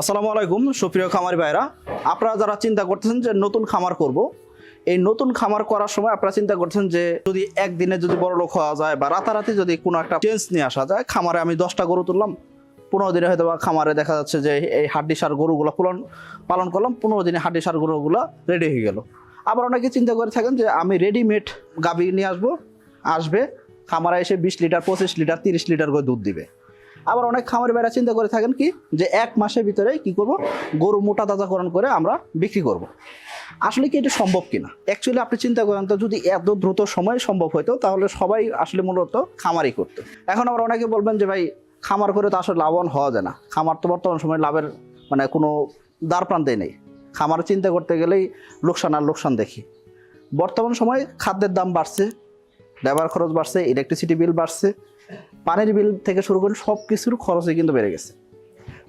আসসালামু আলাইকুম, সুপ্রিয় খামারি ভাইরা আপনারা যারা চিন্তা করতেছেন যে নতুন খামার করব, এই নতুন খামার করার সময় আপনারা চিন্তা করছেন যে যদি একদিনে যদি বড় লোক হওয়া যায় বা রাতারাতি যদি কোনো একটা চেঞ্জ নিয়ে আসা যায়, খামারে আমি দশটা গরু তুললাম, পনেরো দিনে হয়তো বা খামারে দেখা যাচ্ছে যে এই হাড্ডি সার গরুগুলো পালন পালন করলাম, পনেরো দিনে হাড্ডি সার গরুগুলো রেডি হয়ে গেল। আবার অনেকে চিন্তা করে থাকেন যে আমি রেডিমেড গাবি নিয়ে আসব, আসবে, খামারে এসে বিশ লিটার, পঁচিশ লিটার, তিরিশ লিটার করে দুধ দিবে। আবার অনেক খামারি ভাইরা চিন্তা করে থাকেন কি, যে এক মাসের ভিতরে কি করব? গরু মোটা তাজাকরণ করে আমরা বিক্রি করব। আসলে কি এটা সম্ভব কিনা? অ্যাকচুয়ালি আপনি চিন্তা করেন তো, যদি এত দ্রুত সময় সম্ভব হতো তাহলে সবাই আসলে মূলত খামারই করতো। এখন আবার অনেকে বলবেন যে, ভাই, খামার করে তো আসলে লাভবান হওয়া যায় না। খামার তো বর্তমান সময় লাভের মানে কোনো দ্বার প্রান্তে নেই। খামার চিন্তা করতে গেলেই লোকসান আর লোকসান দেখি। বর্তমান সময়ে খাদ্যের দাম বাড়ছে লেবার খরচ বাড়ছে ইলেকট্রিসিটি বিল বাড়ছে পানির বিল থেকে শুরু করে সব কিছুর খরচই কিন্তু বেড়ে গেছে।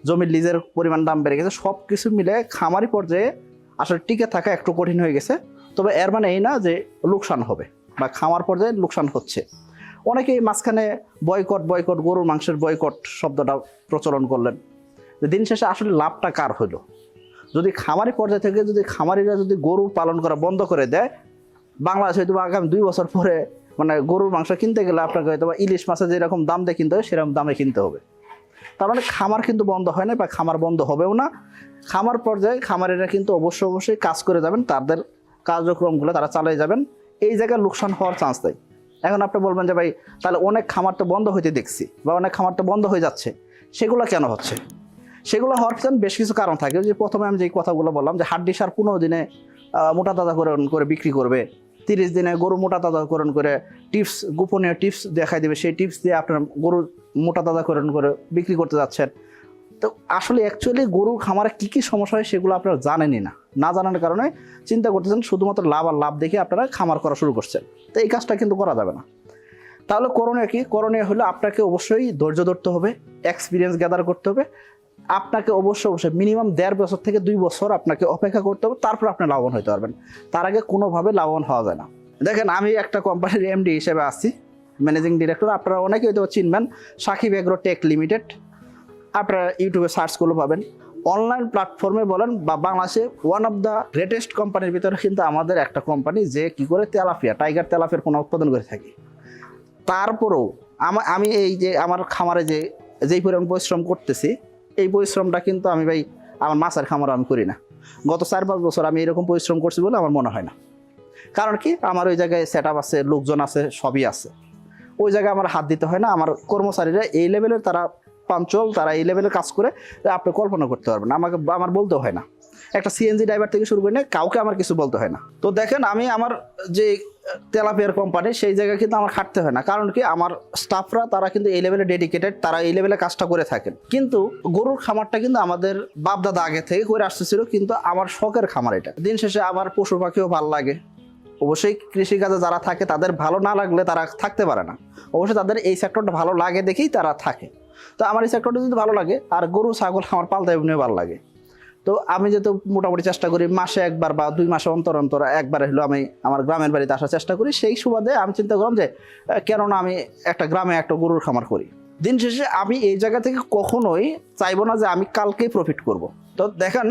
জমির লিজের পরিমাণ, দাম বেড়ে গেছে সব কিছু মিলে খামারি পর্যায়ে আসলে টিকে থাকা একটু কঠিন হয়ে গেছে। তবে এর মানে এই না যে লোকসান হবে বা খামার পর্যায়ে লোকসান হচ্ছে। অনেকেই মাঝখানে বয়কট বয়কট, গরুর মাংসের বয়কট শব্দটা প্রচলন করলেন। যে দিন শেষে আসলে লাভটা কার হলো? যদি খামারি পর্যায় থেকে যদি খামারিরা যদি গরু পালন করা বন্ধ করে দেয়, বাংলাদেশ হয়তো আগামী দুই বছর পরে মানে গরুর মাংস কিনতে গেলে আপনাকে হয়তো বা ইলিশ মাছে যেরকম দাম দিয়ে কিনতে হবে, সেরকম দামে কিনতে হবে। তার মানে খামার কিন্তু বন্ধ হয় না বা খামার বন্ধ হবেও না। খামার পর্যায়ে খামারিরা কিন্তু অবশ্যই অবশ্যই কাজ করে যাবেন, তাদের কার্যক্রমগুলো তারা চালিয়ে যাবেন। এই জায়গায় লোকসান হওয়ার চান্স নেই। এখন আপনি বলবেন যে, ভাই, তাহলে অনেক খামার তো বন্ধ হইতে দেখছি বা অনেক খামার তো বন্ধ হয়ে যাচ্ছে। সেগুলো কেন হচ্ছে? সেগুলো হওয়ার পিছনে বেশ কিছু কারণ থাকে। যে প্রথমে আমি যে কথাগুলো বললাম যে, হাড্ডি সার পনেরো দিনে মোটা তাজাকরণ করে বিক্রি করবে। তিরিশ দিনে গরু মোটা তাজাকরণ করে টিপস, গোপনীয় টিপস দেখাই দেবে। সেই টিপস দিয়ে আপনার গরু মোটা তাজাকরণ করে বিক্রি করতে যাচ্ছেন। তো আসলে অ্যাকচুয়ালি গরুর খামারে কী কী সমস্যা হয় সেগুলো আপনারা জানেনই না। না জানার কারণে চিন্তা করতেছেন, শুধুমাত্র লাভ আর লাভ দেখে আপনারা খামার করা শুরু করছেন। তো এই কাজটা কিন্তু করা যাবে না। তাহলে করণীয় কি? করণীয় হলো আপনাকে অবশ্যই ধৈর্য ধরতে হবে এক্সপিরিয়েন্স গ্যাদার করতে হবে। আপনাকে অবশ্যই অবশ্যই মিনিমাম দেড় বছর থেকে দুই বছর আপনাকে অপেক্ষা করতে হবে, তারপর আপনি লাভবান হতে পারবেন। তার আগে কোনোভাবে লাভবান হওয়া যায় না। দেখেন, আমি একটা কোম্পানির এমডি হিসেবে আসছি ম্যানেজিং ডিরেক্টর আপনারা অনেকে হয়তো চিনবেন, সাকিব এগ্রো টেক লিমিটেড। আপনারা ইউটিউবে সার্চ করলে পাবেন। অনলাইন প্ল্যাটফর্মে বলেন বা বাংলাদেশে ওয়ান অফ দ্য গ্রেটেস্ট কোম্পানির ভিতরে কিন্তু আমাদের একটা কোম্পানি যে কি করে? তেলাপিয়া টাইগার তেলাপিয়ার পোনা উৎপাদন করে থাকি। তারপরেও আমি এই যে আমার খামারে যে, যেই পরিমাণ পরিশ্রম করতেছি এই পরিশ্রমটা কিন্তু আমি ভাই আমার মাছের খামার আমি করি না। গত চার পাঁচ বছর আমি এরকম পরিশ্রম করছি বলে আমার মনে হয় না। কারণ কি? আমার ওই জায়গায় সেট আছে, লোকজন আছে, সবই আছে। ওই জায়গায় আমার হাত দিতে হয় না, আমার কর্মচারীরা এই লেভেলের তারা পাঞ্চল তারা এই লেভেলের কাজ করে, আপনি কল্পনা করতে পারবেন আমাকে, আমার বলতেও হয় না। একটা সিএনজি ড্রাইভার থেকে শুরু করে নিয়ে কাউকে আমার কিছু বলতে হয় না। তো দেখেন আমি আমার যে তেলাপিয়ার কোম্পানি সেই জায়গায় কিন্তু আমার খাটতে হয় না। কারণ কি? আমার স্টাফরা তারা কিন্তু এই লেভেলে ডেডিকেটেড তারা এই লেভেলে কাজটা করে থাকেন। কিন্তু গরুর খামারটা কিন্তু আমাদের বাপদাদা আগে থেকে করে আসতেছিল, কিন্তু আমার শখের খামার এটা। দিন শেষে আমার পশু পাখিও ভালো লাগে। অবশ্যই কৃষিকাজে যারা থাকে, তাদের ভালো না লাগলে তারা থাকতে পারে না। অবশ্যই তাদের এই সেক্টরটা ভালো লাগে দেখেই তারা থাকে। তো আমার এই সেক্টরটা যদি ভালো লাগে, আর গরু, ছাগল আমার পালতে এমনি ভালো লাগে। তো আমি যেহেতু মোটামুটি চেষ্টা করি মাসে একবার বা দুই মাসে অন্তর অন্তর একবার হলো আমি আমার গ্রামের বাড়িতে আসার চেষ্টা করি, সেই সুবাদে আমি চিন্তা করলাম যে কেননা আমি একটা গ্রামে একটা গরুর খামার করি। দিন শেষে আমি এই জায়গা থেকে কখনোই চাইব না যে আমি কালকেই প্রফিট করব। তো দেখেন,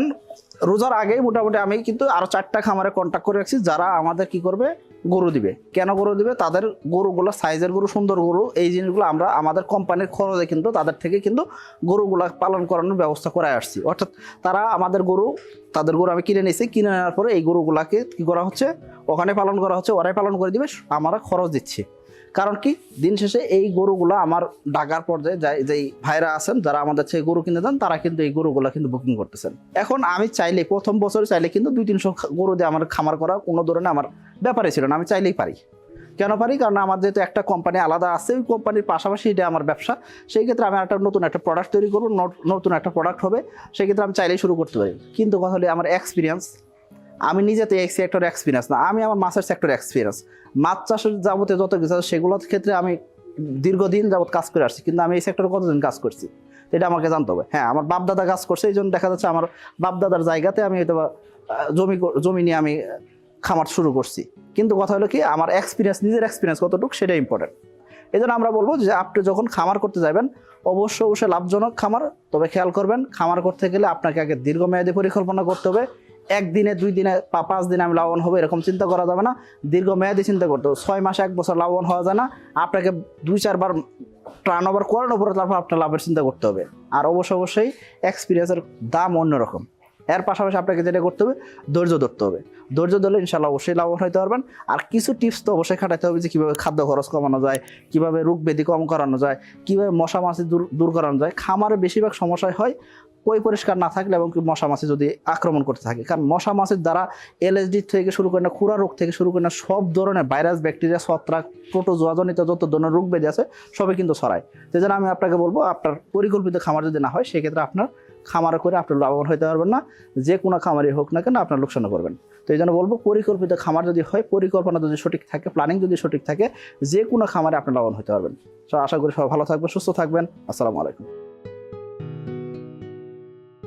রোজার আগেই মোটামুটি আমি কিন্তু আরও চারটা খামারে কন্ট্যাক্ট করে রাখছি, যারা আমাদের কি করবে গরু দিবে। কেন গরু দিবে? তাদের গরুগুলো, সাইজের গরু, সুন্দর গরু, এই জিনিসগুলো আমরা আমাদের কোম্পানির খরচে কিন্তু, তাদের থেকে কিন্তু গরুগুলো পালন করানোর ব্যবস্থা করে আসছি। অর্থাৎ তারা আমাদের গরু, তাদের গরু আমি কিনে নিয়েছি, কিনে নেওয়ার পরে এই গরুগুলাকে কী করা হচ্ছে? ওখানে পালন করা হচ্ছে, ওরাই পালন করে দিবে, আমরা খরচ দিচ্ছি। কারণ কি? দিন শেষে এই গরুগুলো আমার ঢাকার পর্যায়ে যাই, যেই ভাইরা আছেন, যারা আমাদের থেকে গরু কিনে দেন তারা কিন্তু এই গরুগুলো কিন্তু বুকিং করতেছেন। এখন আমি চাইলে, প্রথম বছর চাইলে কিন্তু দুই, তিনশো গরু দিয়ে আমার খামার করা কোনো ধরনের আমার ব্যাপারে ছিল না। আমি চাইলেই পারি। কেন পারি? কারণ আমার যেহেতু একটা কোম্পানি আলাদা আছে, ওই কোম্পানির পাশাপাশি এটা আমার ব্যবসা। সেই ক্ষেত্রে আমি একটা নতুন একটা প্রোডাক্ট তৈরি করব নত- নতুন একটা প্রোডাক্ট হবে। সেই ক্ষেত্রে আমি চাইলেই শুরু করতে পারি। কিন্তু কথা হলে, আমার এক্সপিরিয়েন্স আমি নিজে তো এই সেক্টর এক্সপিরিয়েন্স না, আমি আমার মাছের সেক্টর এক্সপিরিয়েন্স মাছ চাষের যাবতীয় যত কিছু আছে, সেগুলোর ক্ষেত্রে আমি দীর্ঘদিন যাবত কাজ করে আসছি, কিন্তু আমি এই সেক্টরে কতদিন কাজ করছি? এটা আমাকে জানতে হবে। হ্যাঁ আমার বাপদাদা কাজ করছে, এই জন্য দেখা যাচ্ছে আমার বাপদাদার জায়গাতে আমি হয়তো জমি জমি নিয়ে আমি খামার শুরু করছি। কিন্তু কথা হলো কি, আমার এক্সপিরিয়েন্স নিজের এক্সপিরিয়েন্স কতটুকু সেটা ইম্পর্টেন্ট এই জন্য আমরা বলব যে, আপনি যখন খামার করতে যাবেন, অবশ্যই অবশ্যই লাভজনক খামার। তবে খেয়াল করবেন, খামার করতে গেলে আপনাকে আগে দীর্ঘমেয়াদী পরিকল্পনা করতে হবে। একদিনে, দুই দিনে বা পাঁচ দিনে আমি লাভবান হব, এরকম চিন্তা করা যাবে না। দীর্ঘমেয়াদী চিন্তা করতে হবে। ছয় মাসে এক বছর লাভবান হওয়া যায় না। আপনাকে দুই, চারবার টার্ন ওভার করানোর পরে তারপর আপনার লাভের চিন্তা করতে হবে। আর অবশ্য অবশ্যই এক্সপিরিয়েন্সের দাম অন্যরকম। এর পাশাপাশি আপনাকে যেটা করতে হবে, ধৈর্য ধরতে হবে। ধৈর্য ধরলে ইনশাল্লাহ অবশ্যই লাভবান হতে পারবেন। আর কিছু টিপস তো অবশ্যই খাটাতে হবে যে, কীভাবে খাদ্য খরচ কমানো যায়, কীভাবে রোগ ব্যাধি কম করানো যায়, কীভাবে মশা মাছি দূর দূর করানো যায়। খামারে বেশিরভাগ সমস্যায় হয় কই পরিষ্কার না থাকলে এবং কি মশা মাছি যদি আক্রমণ করতে থাকে। কারণ মশা মাছির দ্বারা এলএসডি থেকে শুরু করে না, খুরা রোগ থেকে শুরু করে না, সব ধরনের ভাইরাস, ব্যাকটেরিয়া, ছত্রাক, প্রোটোজোয়াজনিত যত ধরনের রোগ ব্যাধি আছে, সবই কিন্তু ছড়ায়। সেই জন্য আমি আপনাকে বলব, আপনার পরিকল্পিত খামার যদি না হয়, সেক্ষেত্রে আপনার খামার করে আপনি লাভবান হতে পারবেন না। যে কোনো খামারই হোক না কেন আপনার লোকসানও করবেন। তো এই জন্য বলব, পরিকল্পিত খামার যদি হয়, পরিকল্পনা যদি সঠিক থাকে প্ল্যানিং যদি সঠিক থাকে, যে কোনো খামারে আপনি লাভবান হতে পারবেন। তো আশা করি সবাই ভালো থাকবেন, সুস্থ থাকবেন। আসসালামু আলাইকুম।